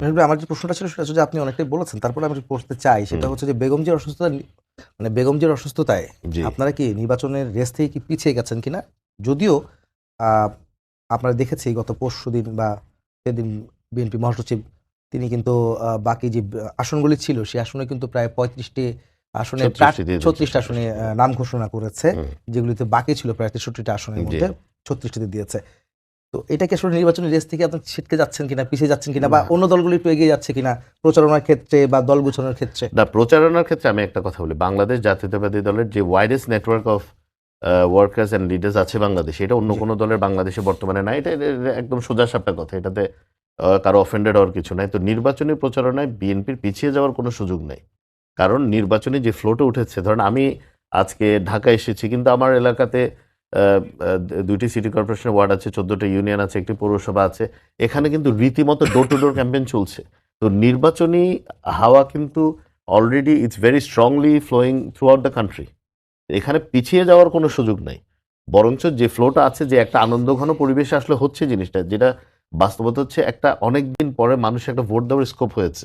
আমার যে প্রশ্নটা ছিল সেটা হচ্ছে যে আপনি অনেকটাই বলেছেন। তারপরে আমি করতে চাই সেটা হচ্ছে যে বেগমজির অসুস্থতা মানে বেগমজির অসুস্থতায় আপনারা কি নির্বাচনের রেস থেকে কি পিছিয়ে গেছেন কিনা? যদিও আপনারা দেখেছি গত পরশু দিন বা সেদিন বিএনপি মহাসচিব তিনি কিন্তু বাকি যে আসনগুলি ছিল সেই আসনে কিন্তু প্রায় পঁয়ত্রিশটি আসনে 36 ছত্রিশটা আসনে নাম ঘোষণা করেছে যেগুলিতে বাকি ছিল প্রায় তেষট্টিটা আসনের মধ্যে ছত্রিশটিতে দিয়েছে। তো এটাকে আসলে নির্বাচনী রেস থেকে আপনি ছিটকে যাচ্ছেন কিনা পিছিয়ে যাচ্ছেন কিনা বা অন্য দলগুলি একটু এগিয়ে যাচ্ছে কিনা প্রচারণার ক্ষেত্রে বা দল গুছানোর ক্ষেত্রে? না প্রচারণার ক্ষেত্রে আমি একটা কথা বলি। বাংলাদেশ জাতীয়তাবাদী দলের যে widest network of workers and leaders আছে বাংলাদেশে এটা অন্য কোনো দলের বাংলাদেশে বর্তমানে নাই। এটা একদম সোজা সাপটা কথা। এটাতে কারও অফেন্ডেড হওয়ার কিছু নাই। তো নির্বাচনী প্রচারণায় বিএনপির পিছিয়ে যাওয়ার কোনো সুযোগ নেই। কারণ নির্বাচনী যে ফ্লোটে উঠেছে ধরেন আমি আজকে ঢাকা এসেছি কিন্তু আমার এলাকাতে দুইটি সিটি কর্পোরেশনের ওয়ার্ড আছে, চোদ্দটা ইউনিয়ন আছে, একটি পৌরসভা আছে। এখানে কিন্তু রীতিমতো ডোর টু ডোর ক্যাম্পেইন চলছে। তো নির্বাচনী হাওয়া কিন্তু already it's very strongly flowing throughout the country এখানে পিছিয়ে যাওয়ার কোনো সুযোগ নাই। বরঞ্চ যে ফ্লোটা আছে, যে একটা আনন্দঘন পরিবেশে আসলে হচ্ছে জিনিসটা, যেটা বাস্তবতা হচ্ছে একটা অনেক দিন পরে মানুষ একটা ভোট দেওয়ার স্কোপ হয়েছে।